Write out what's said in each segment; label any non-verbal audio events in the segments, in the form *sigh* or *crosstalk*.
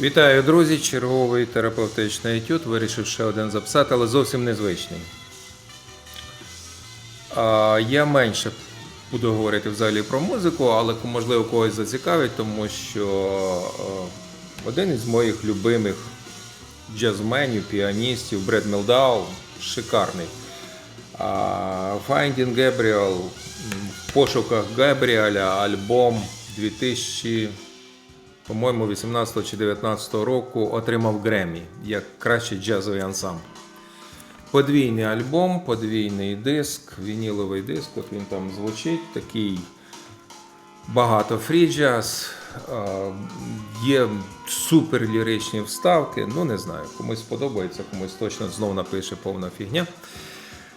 Вітаю, друзі! Черговий терапевтичний етюд. Вирішив ще один записати, але зовсім незвичний. Я менше буду говорити взагалі про музику, але можливо когось зацікавить, тому що е, один із моїх любимих джазменів, піаністів Бред Мелдау, шикарний. Finding Gabriel, в пошуках Габріеля, альбом 2000 по-моєму, 18 чи 19 року отримав Гремі як кращий джазовий ансамбль. Подвійний альбом, подвійний диск, вініловий диск, от він там звучить, такий багато фрі-джаз, є супер ліричні вставки. Ну, не знаю, комусь сподобається, комусь точно знов напише повна фігня.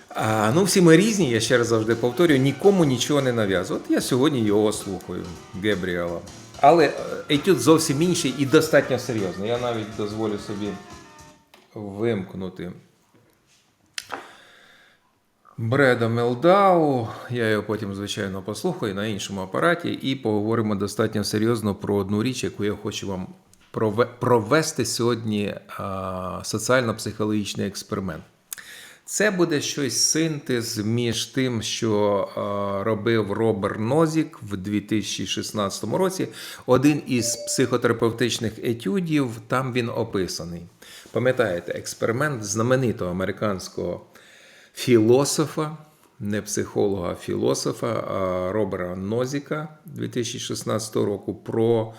А, ну, всі ми різні, я ще раз завжди повторюю, нікому нічого не нав'язую. От я сьогодні його слухаю, Гебріела. Але е, етюд зовсім інший і достатньо серйозний. Я навіть дозволю собі вимкнути Бреда Мелдау. Я його потім, звичайно, послухаю на іншому апараті і поговоримо достатньо серйозно про одну річ, яку я хочу вам провести сьогодні соціально-психологічний експеримент. Це буде щось синтез між тим, що е, робив Роберт Нозік в 2016 році. Один із психотерапевтичних етюдів, там він описаний. Пам'ятаєте, експеримент знаменитого американського філософа, не психолога, а філософа а Робера Нозіка 2016 року про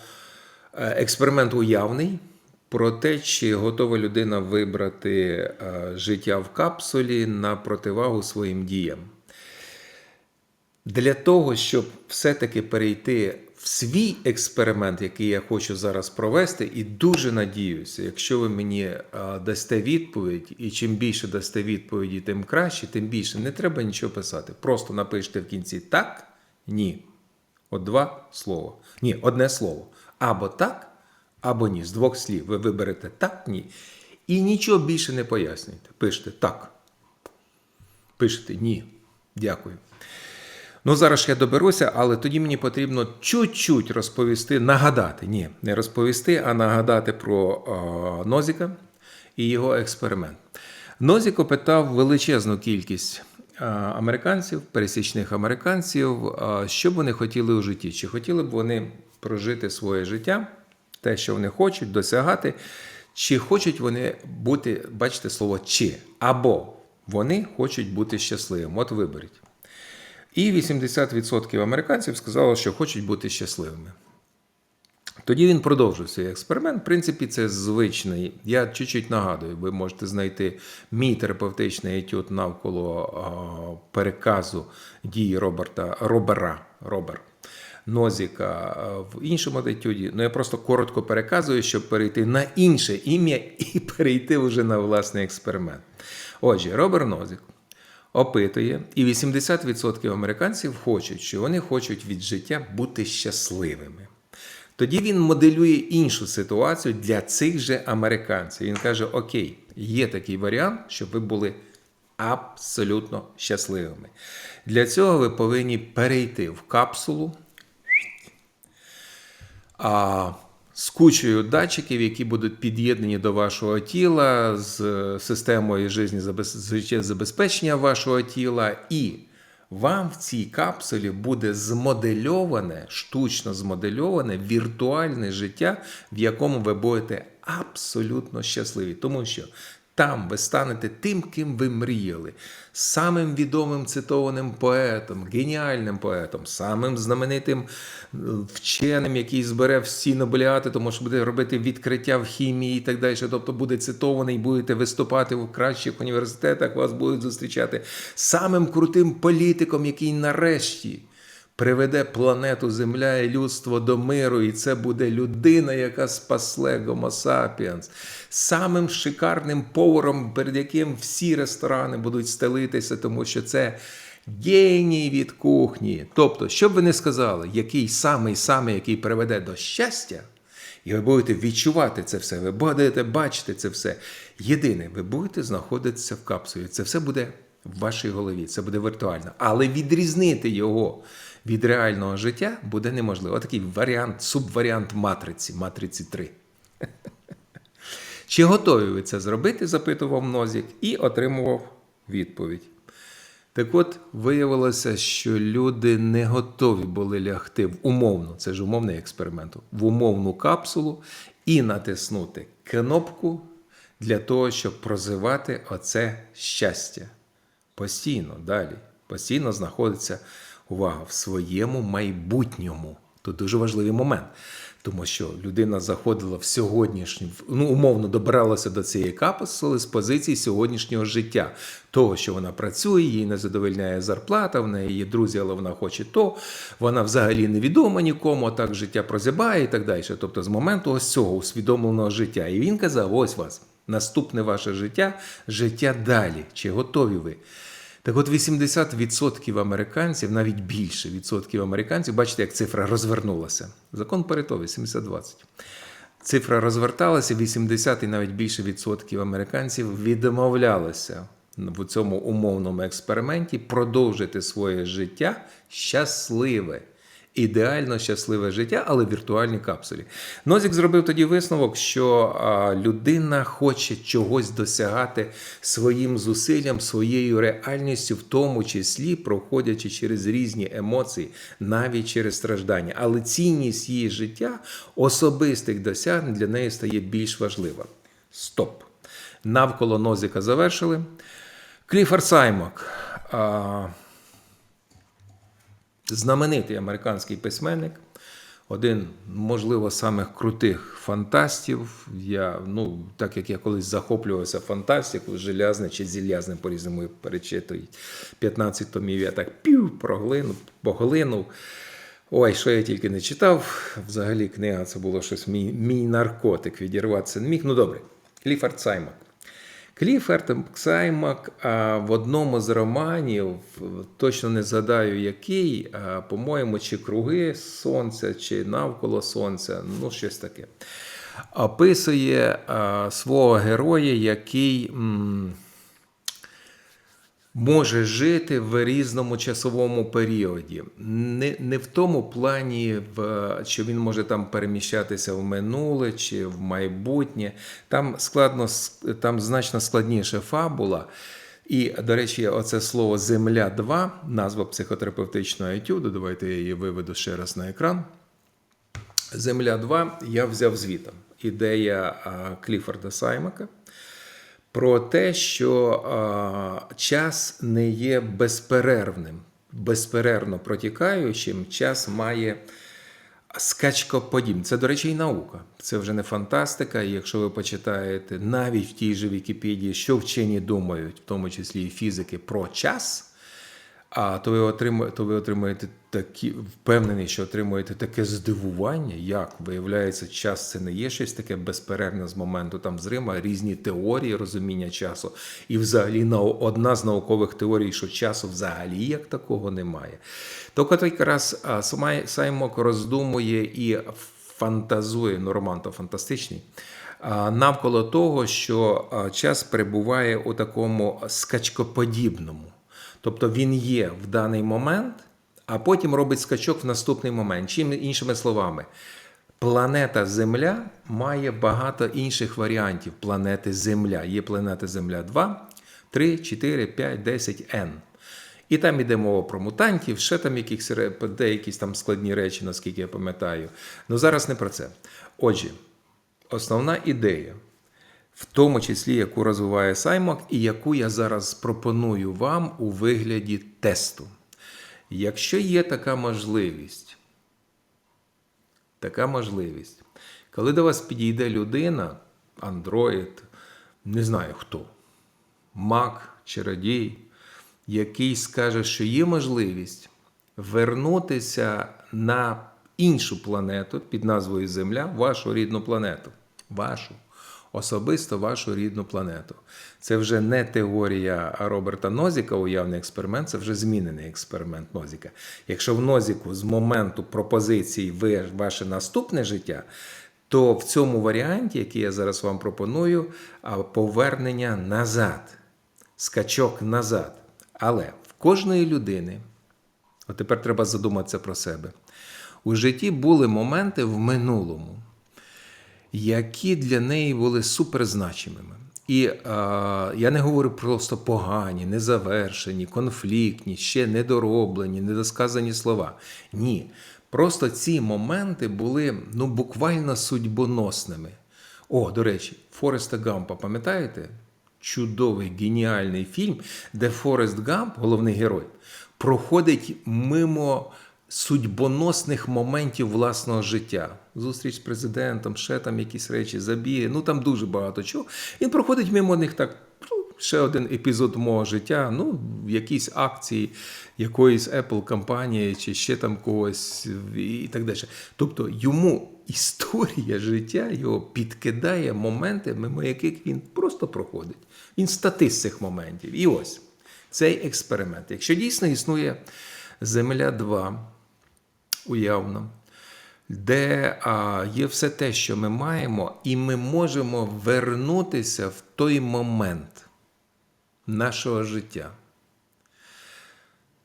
е, експеримент уявний. Про те, чи готова людина вибрати е, життя в капсулі на противагу своїм діям. Для того, щоб все-таки перейти в свій експеримент, який я хочу зараз провести, і дуже надіюся, якщо ви мені е, дасте відповідь, і чим більше дасте відповіді, тим краще, тим більше не треба нічого писати. Просто напишіть в кінці так, ні. От два слова. Ні, одне слово. Або так, або ні. З двох слів. Ви виберете так, ні. І нічого більше не пояснюєте. Пишете так. Пишете ні. Дякую. Ну, зараз я доберуся, але тоді мені потрібно чуть-чуть розповісти, нагадати, ні, не розповісти, а нагадати про е, Нозіка і його експеримент. Нозік опитав величезну кількість американців, пересічних американців, що б вони хотіли у житті. Чи хотіли б вони прожити своє життя, те, що вони хочуть, досягати, чи хочуть вони бути, бачите слово чи, або вони хочуть бути щасливими. От виберіть. І 80% американців сказали, що хочуть бути щасливими. Тоді він продовжив свій експеримент. В принципі, це звичний. Я чуть-чуть нагадую, ви можете знайти мій терапевтичний етюд навколо переказу дії Роберта Робера. Робер. Нозіка в іншому етюді. Ну я просто коротко переказую, щоб перейти на інше ім'я *laughs* і перейти вже на власний експеримент. Отже, Робер Нозік опитує, і 80% американців хочуть, що вони хочуть від життя бути щасливими. Тоді він моделює іншу ситуацію для цих же американців. Він каже: Окей, є такий варіант, щоб ви були абсолютно щасливими. Для цього ви повинні перейти в капсулу а, з кучою датчиків, які будуть під'єднані до вашого тіла, з системою життєзабезпечення вашого тіла, і вам в цій капсулі буде змодельоване, штучно змодельоване віртуальне життя, в якому ви будете абсолютно щасливі. Тому що там ви станете тим, ким ви мріяли, самим відомим цитованим поетом, геніальним поетом, самим знаменитим е, вченим, який збере всі нобеліати, тому що буде робити відкриття в хімії і так далі. Тобто буде цитований, будете виступати в кращих університетах, вас будуть зустрічати самим крутим політиком, який нарешті приведе планету Земля і людство до миру, і це буде людина, яка спасле Гомо Сапіенс. Самим шикарним поваром, перед яким всі ресторани будуть стелитися, тому що це геній від кухні. Тобто, що б ви не сказали, який самий самий, який приведе до щастя. І ви будете відчувати це все, ви будете бачити це все. Єдине, ви будете знаходитися в капсулі. Це все буде в вашій голові, це буде віртуально. Але відрізнити його від реального життя буде неможливо. Такий варіант, субваріант матриці, матриці 3. Чи готові ви це зробити? запитував Нозік і отримував відповідь. Так от виявилося, що люди не готові були лягти в умовну, це ж умовний експеримент, в умовну капсулу і натиснути кнопку для того, щоб прозивати оце щастя. Постійно далі, постійно знаходиться увага в своєму майбутньому. Тут дуже важливий момент. Тому що людина заходила в сьогоднішню, ну умовно добиралася до цієї капсули з позиції сьогоднішнього життя, того, що вона працює, їй не задовольняє зарплата, в неї є друзі, але вона хоче то, вона взагалі невідома нікому, а так життя прозябає і так далі. Тобто з моменту ось цього усвідомленого життя. І він казав: ось вас, наступне ваше життя, життя далі. Чи готові ви? Так от 80% американців, навіть більше відсотків американців, бачите, як цифра розвернулася. Закон Парето 80-20. Цифра розверталася, 80 і навіть більше відсотків американців відмовлялися в цьому умовному експерименті продовжити своє життя щасливе. Ідеально щасливе життя, але в віртуальній капсулі. Нозік зробив тоді висновок, що людина хоче чогось досягати своїм зусиллям, своєю реальністю, в тому числі проходячи через різні емоції, навіть через страждання. Але цінність її життя, особистих досягнень для неї стає більш важлива. Стоп. Навколо Нозіка завершили. Кліфер Саймок. Знаменитий американський письменник, один, можливо, самих крутих фантастів. Я, ну, так як я колись захоплювався фантастикою, желязне чи зілязне по-різному перечитують. 15 томів я так пів проглинув, поглинув. Ой, що я тільки не читав. Взагалі, книга це було щось мій, мій наркотик, відірватися не міг. Ну добре, Кліфорд Саймак. Кліферд Ксаймак в одному з романів, точно не згадаю який, по-моєму, чи круги сонця, чи навколо сонця, ну щось таке. Описує свого героя, який може жити в різному часовому періоді. Не не в тому плані, в, що він може там переміщатися в минуле чи в майбутнє. Там складно, там значно складніша фабула. І, до речі, оце слово Земля 2, назва психотерапевтичного етюду. Давайте я її виведу ще раз на екран. Земля 2 я взяв звітом. Ідея Кліфорда Саймака про те, що а, час не є безперервним, безперервно протікаючим, час має скачкоподібне. Це, до речі, і наука. Це вже не фантастика. І якщо ви почитаєте навіть в тій же Вікіпедії, що вчені думають, в тому числі і фізики, про час. А то ви отримуєте, то ви отримуєте такі впевнений, що отримуєте таке здивування, як виявляється, час це не є щось таке безперервне з моменту там зрима, різні теорії розуміння часу. І взагалі одна з наукових теорій, що часу взагалі як такого немає. Тільки якраз Саймок роздумує і фантазує, ну роман то фантастичний. Навколо того, що час перебуває у такому скачкоподібному. Тобто він є в даний момент, а потім робить скачок в наступний момент. Чим іншими словами, планета Земля має багато інших варіантів планети Земля. Є планета Земля 2, 3, 4, 5, 10 N. І там йде мова про мутантів, ще там якісь деякі там складні речі, наскільки я пам'ятаю. Ну зараз не про це. Отже, основна ідея в тому числі яку розвиває Саймак, і яку я зараз пропоную вам у вигляді тесту. Якщо є така можливість, така можливість, коли до вас підійде людина, Android, не знаю хто, Мак, чародій, який скаже, що є можливість вернутися на іншу планету під назвою Земля, вашу рідну планету. Вашу особисто вашу рідну планету. Це вже не теорія Роберта Нозіка, уявний експеримент, це вже змінений експеримент Нозіка. Якщо в Нозіку з моменту пропозиції ви ваше наступне життя, то в цьому варіанті, який я зараз вам пропоную, повернення назад, скачок назад. Але в кожної людини, от тепер треба задуматися про себе. У житті були моменти в минулому які для неї були суперзначимими. І е, я не говорю просто погані, незавершені, конфліктні, ще недороблені, недосказані слова. Ні. Просто ці моменти були ну, буквально судьбоносними. О, до речі, Фореста Гампа, пам'ятаєте? Чудовий геніальний фільм, де Форест Гамп, головний герой, проходить мимо судьбоносних моментів власного життя. Зустріч з президентом, ще там якісь речі, забіги. Ну там дуже багато чого. Він проходить мимо них так. ну, Ще один епізод мого життя, ну, якісь акції якоїсь Apple компанії чи ще там когось і так далі. Тобто йому історія життя його підкидає моменти, мимо яких він просто проходить. Він статист цих моментів. І ось цей експеримент. Якщо дійсно існує Земля 2, уявно, де а, є все те, що ми маємо, і ми можемо вернутися в той момент нашого життя.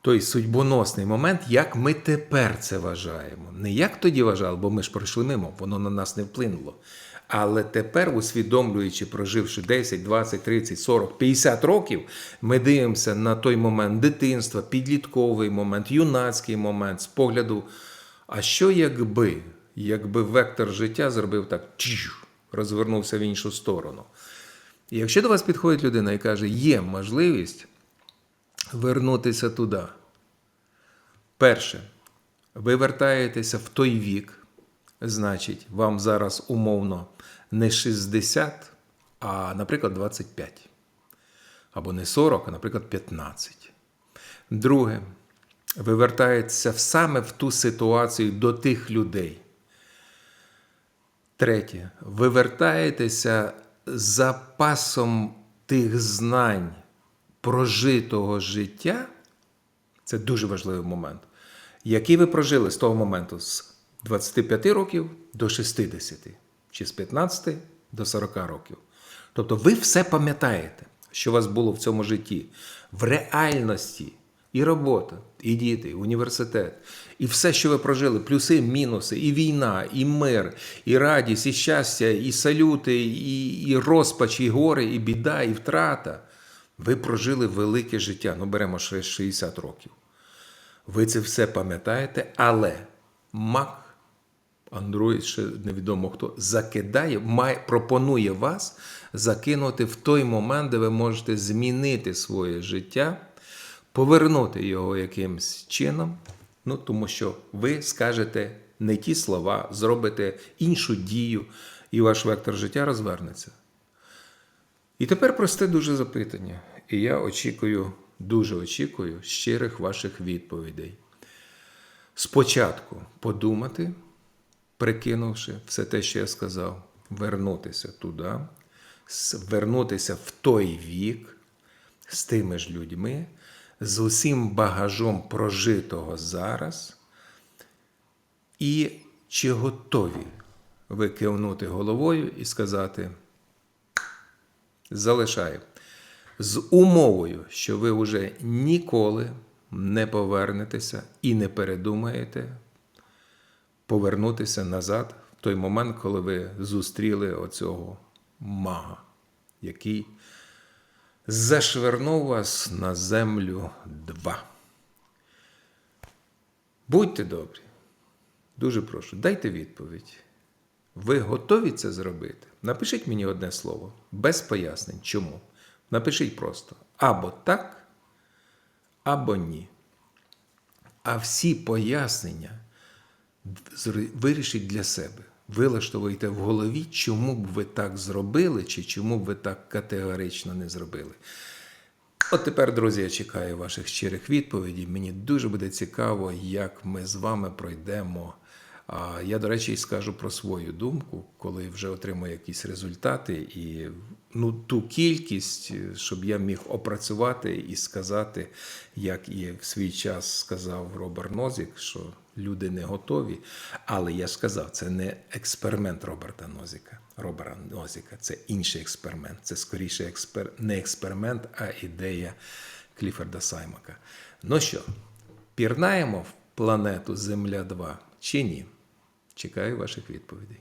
Той судьбоносний момент, як ми тепер це вважаємо. Не як тоді вважали, бо ми ж пройшли мимо, воно на нас не вплинуло. Але тепер, усвідомлюючи, проживши 10, 20, 30, 40, 50 років, ми дивимося на той момент дитинства, підлітковий момент, юнацький момент з погляду. А що якби, якби вектор життя зробив так, чиш, розвернувся в іншу сторону? І якщо до вас підходить людина і каже, є можливість вернутися туди. Перше, ви вертаєтеся в той вік, значить, вам зараз умовно не 60, а, наприклад, 25. Або не 40, а, наприклад, 15. Друге, ви вертаєтеся саме в ту ситуацію до тих людей. Третє, ви вертаєтеся запасом тих знань прожитого життя. Це дуже важливий момент. Який ви прожили з того моменту з 25 років до 60, чи з 15 до 40 років. Тобто ви все пам'ятаєте, що у вас було в цьому житті, в реальності. І робота, і діти, і університет, і все, що ви прожили, плюси, мінуси, і війна, і мир, і радість, і щастя, і салюти, і, і розпач, і горе, і біда, і втрата. Ви прожили велике життя. Ну, беремо ще 60 років. Ви це все пам'ятаєте, але Мак, Android, ще невідомо хто, закидає, має, пропонує вас закинути в той момент, де ви можете змінити своє життя повернути його якимсь чином, ну тому що ви скажете не ті слова, зробите іншу дію, і ваш вектор життя розвернеться. І тепер просте дуже запитання. І я очікую, дуже очікую щирих ваших відповідей. Спочатку подумати, прикинувши все те, що я сказав, вернутися туди, вернутися в той вік з тими ж людьми, з усім багажом прожитого зараз, і чи готові ви кивнути головою і сказати, залишаю. З умовою, що ви вже ніколи не повернетеся і не передумаєте повернутися назад в той момент, коли ви зустріли оцього мага, який зашвернув вас на землю два. Будьте добрі. Дуже прошу, дайте відповідь. Ви готові це зробити? Напишіть мені одне слово, без пояснень. Чому? Напишіть просто або так, або ні. А всі пояснення вирішіть для себе вилаштовуєте в голові, чому б ви так зробили, чи чому б ви так категорично не зробили. От тепер, друзі, я чекаю ваших щирих відповідей. Мені дуже буде цікаво, як ми з вами пройдемо. Я, до речі, скажу про свою думку, коли вже отримую якісь результати і ну, ту кількість, щоб я міг опрацювати і сказати, як і в свій час сказав Роберт Нозік, що люди не готові. Але я сказав, це не експеримент Роберта Нозіка. Робера Нозіка, це інший експеримент. Це скоріше експер... не експеримент, а ідея Кліфорда Саймака. Ну що, пірнаємо в планету Земля 2 чи ні? Чекаю ваших відповідей.